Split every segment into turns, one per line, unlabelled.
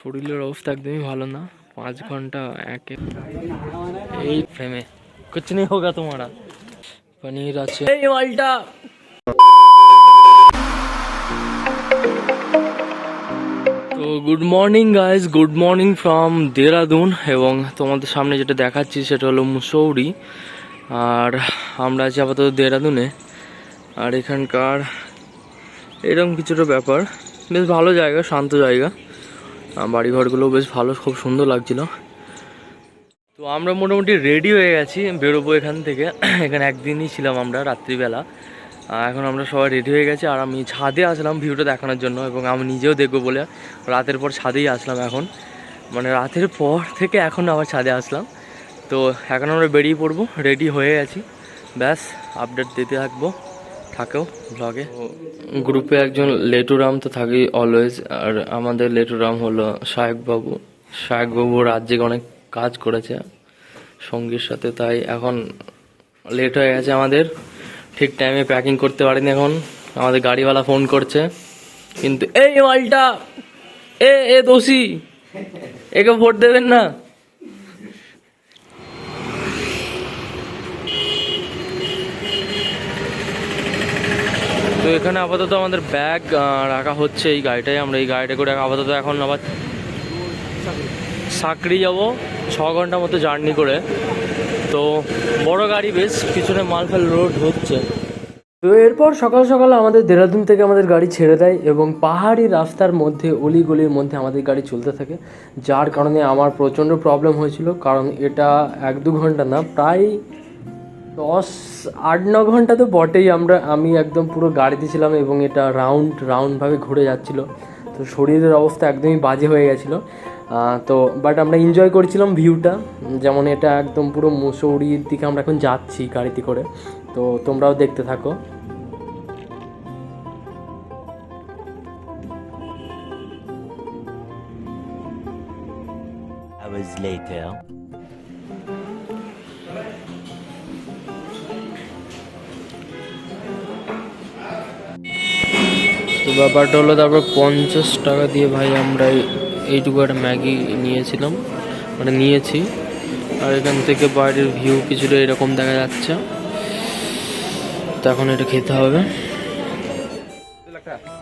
শরীরের অবস্থা একদমই ভালো না। পাঁচ ঘণ্টা একে। এই ফ্রেমে কিছু নেই হোক তোমারা পনির আছে। এই মালটা। তো good morning guys good morning from Dehradun এবং তোমাদের সামনে যেটা দেখাচ্ছি সেটা হলো মুসৌরি। আর আমরা আছি আপাতত দেরাদুনে আর এখানকার এরকম কিছুটা ব্যাপার। বেশ ভালো জায়গা, শান্ত জায়গা। আহ, বাড়িঘরগুলো বেশ ভালো খুব সুন্দর লাগছিল। তো আমরা মোটামুটি রেডি হয়ে গেছি বেরোবো এখান থেকে। এখানে একদিনই ছিলাম আমরা রাত্রিবেলা। এখন আমরা সবাই রেডি হয়ে গেছি আর আমি ছাদে আসলাম ভিউটা দেখানোর জন্য এবং আমি নিজেও দেখব বলে রাতের পর ছাদেই আসলাম এখন। মানে রাতের পর থেকে এখন আবার ছাদে আসলাম। তো এখন আমরা বেরিয়ে পড়ব রেডি হয়ে গেছি। ব্যাস আপডেট দিতে থাকব। থাকেও ব্লগে গ্রুপে একজন লেটুরাম তো থাকেই অলওয়েজ আর আমাদের লেটুরাম হলো শায়েকবাবু শায়েকবাবু রাজ্যে অনেক কাজ করেছে সঙ্গীর সাথে, তাই এখন লেট হয়ে গেছে আমাদের। ঠিক টাইমে প্যাকিং করতে পারিনি এখন। আমাদের গাড়িওয়ালা ফোন করছে। কিন্তু, এই মালটা, এ এ দোষী, একে ভোট দেবেন না। এখানে আপাতত আমাদের ব্যাগ রাখা হচ্ছে এই গাড়িটায় আমরা এই গাড়িটা করে আপাতত এখন আবার সাকরি যাব, ছ ঘণ্টা মতো জার্নি করে। তো বড় গাড়ি বেশ, পিছনে মালফাল রোড হচ্ছে। তো এরপর সকাল সকাল আমাদের দেরাদুন থেকে আমাদের গাড়ি ছেড়ে দেয় এবং পাহাড়ি রাস্তার মধ্যে, অলিগলির মধ্যে আমাদের গাড়ি চলতে থাকে, যার কারণে আমার প্রচণ্ড প্রবলেম হয়েছিল, কারণ এটা এক দু ঘণ্টা না, প্রায় দশ, আট, ন ঘণ্টা তো বটেই। আমরা, আমি একদম পুরো গাড়িতে ছিলাম এবং এটা রাউন্ড রাউন্ডভাবে ঘুরে যাচ্ছিল। তো শরীরের অবস্থা একদমই বাজে হয়ে গেছিল। তো বাট আমরা এনজয় করছিলাম ভিউটা যেমন এটা একদম পুরো মুসৌরির দিকে আমরা এখন যাচ্ছি গাড়িতে করে। তো, তোমরাও দেখতে থাকো।
Later.
তো ব্যাপারটা হলো তারপর পঞ্চাশ টাকা দিয়ে ভাই আমরা এই- এইটুকু একটা ম্যাগি নিয়েছিলাম। মানে নিয়েছি। আর এখান থেকে বাইরের ভিউ কিছুটা এরকম দেখা যাচ্ছে। তো এখন এটা খেতে হবে।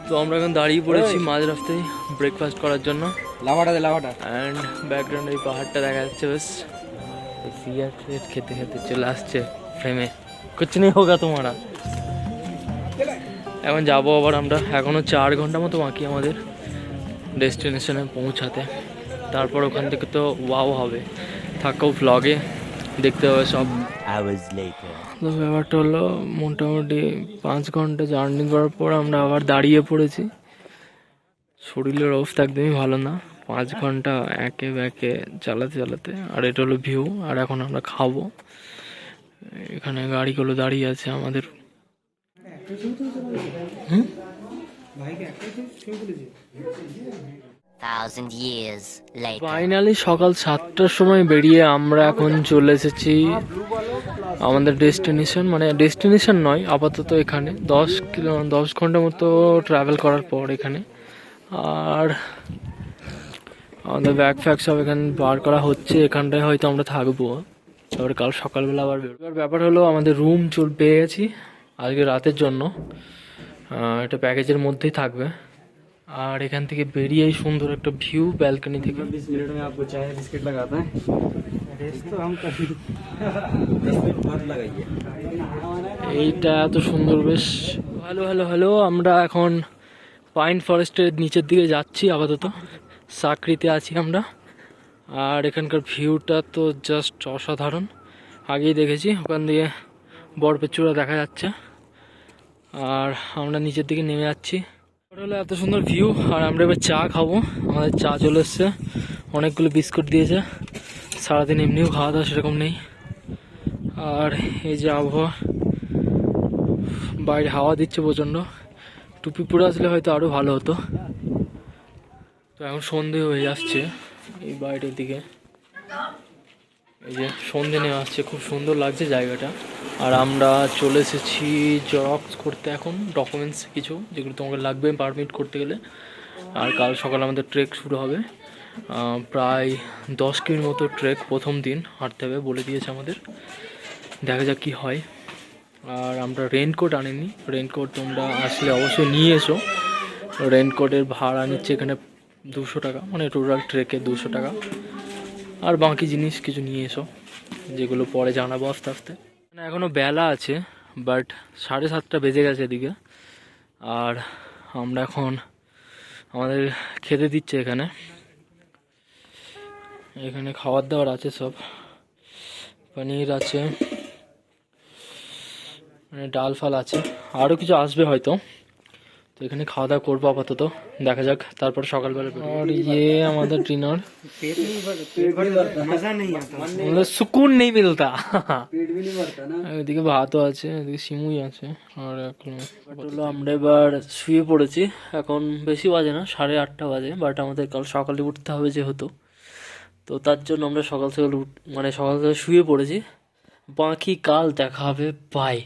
তো আমরা এখন দাঁড়িয়ে পড়েছি মাঝ রাস্তায় ব্রেকফাস্ট করার জন্য।
লাভাটা দে লাভাটা।
অ্যান্ড ব্যাকগ্রাউন্ডে এই পাহাড়টা দেখা যাচ্ছে বেশ। সিগারেট খেতে খেতে চলে আসছে ফ্রেমে কিছু নেই হোগা তোমারা। এখন যাব আবার আমরা। এখনও চার ঘণ্টা মতো বাকি আমাদের ডেস্টিনেশনে পৌঁছাতে। তারপর ওখান থেকে তো ওয়াও হবে। থাকো ব্লগে দেখতে হবে সব. তো ব্যাপারটা হলো মোটামুটি পাঁচ ঘণ্টা জার্নি করার পর আমরা আবার দাঁড়িয়ে পড়েছি। শরীরের অবস্থা একদমই ভালো না। পাঁচ ঘণ্টা একে ব্যাকে চালাতে চালাতে আর এটা হলো ভিউ আর এখন আমরা খাব। এখানে গাড়িগুলো দাঁড়িয়ে আছে আমাদের hmm
thousand years later.
Finally সকাল সাতটার সময় বেরিয়ে আমরা এখন চলে এসেছি আমাদের ডেস্টিনেশন মানে ডেস্টিনেশন নয়, আপাতত এখানে। দশ কিলো, দশ ঘণ্টা মতো ট্রাভেল করার পর এখানে। আর আমাদের ব্যাগ ফ্যাগ সব এখানে বার করা হচ্ছে, এখানটায় হয়তো আমরা থাকব। তারপরে কাল সকালবেলা আবার ব্যাপার হলো, আমাদের রুম চল পেয়ে গেছি। আজকে রাতের জন্য এটা প্যাকেজের মধ্যেই থাকবে। আর এখান থেকে বেরিয়েই সুন্দর একটা ভিউ ব্যালকনি থেকে।
বিশ
এইটা এত সুন্দর বেশ। হ্যালো হ্যালো হ্যালো আমরা এখন পাইন ফরেস্টের নিচের দিকে যাচ্ছি আপাতত। সাকরিতে আছি আমরা। আর এখানকার ভিউটা তো জাস্ট অসাধারণ। আগেই দেখেছি ওখান দিয়ে বরফের চূড়া দেখা যাচ্ছে। আর আমরা নিচের দিকে নেমে যাচ্ছি। হলো এত সুন্দর ভিউ আর আমরা এবার চা খাব। আমাদের চা চলে এসছে। অনেকগুলো বিস্কুট দিয়েছে। সারাদিন এমনিও খাওয়া দাওয়া সেরকম নেই। আর এই যে আবহাওয়া, বাইরে হাওয়া দিচ্ছে প্রচণ্ড। টুপি পরে আসলে হয়তো আরও ভালো হতো। তো এখন সন্ধে হয়ে আসছে এই বাইরের দিকে। এই যে সন্ধে নেমে আসছে খুব সুন্দর লাগছে জায়গাটা। আর আমরা চলে এসেছি জেরক্স করতে এখন ডকুমেন্টস কিছু, যেগুলো তোমাকে লাগবে পারমিট করতে গেলে। আর কাল সকালে আমাদের ট্রেক শুরু হবে। প্রায় দশ কিমির মতো ট্রেক প্রথম দিন হাঁটতে হবে বলে দিয়েছে আমাদের। দেখা যাক কি হয়। আর আমরা রেনকোট আনিনি। রেনকোট তোমরা আসলে অবশ্যই নিয়ে এসো। রেনকোটের ভাড়া নিচ্ছে এখানে দুশো টাকা মানে টোটাল ট্রেকে দুশো টাকা। আর বাকি জিনিস কিছু নিয়ে এসো, যেগুলো পরে জানাব আস্তে আস্তে। মানে এখনও বেলা আছে বাট সাড়ে সাতটা বেজে গেছে এদিকে। আর আমরা এখন আমাদের খেতে দিচ্ছে এখানে। এখানে খাবার দাবার আছে সব। পনির আছে মানে ডাল ফাল আছে। আরও কিছু আসবে হয়তো। তো এখানে খাওয়া দাওয়া করবো আপাতত দেখা যাক তারপর সকালবেলা বেরোবো। আর ইয়ে আমাদের ডিনার
पेट नहीं भर पेट भी भरता मजा नहीं आता
আমাদের সুকুন নেই মিলতা
पेट भी नहीं भरता ना
এদিকে ভাতও আছে এদিকে সিমুই আছে আর এখন হলো আমরা এবার শুয়ে পড়েছি এখন বেশি বাজে না সাড়ে আটটা বাজে বাট আমাদের কাল সকালে উঠতে হবে যেহেতু তো তার জন্য আমরা সকাল সকাল উঠ মানে সকাল সকাল শুয়ে পড়েছি বাকি কাল দেখা হবে বাই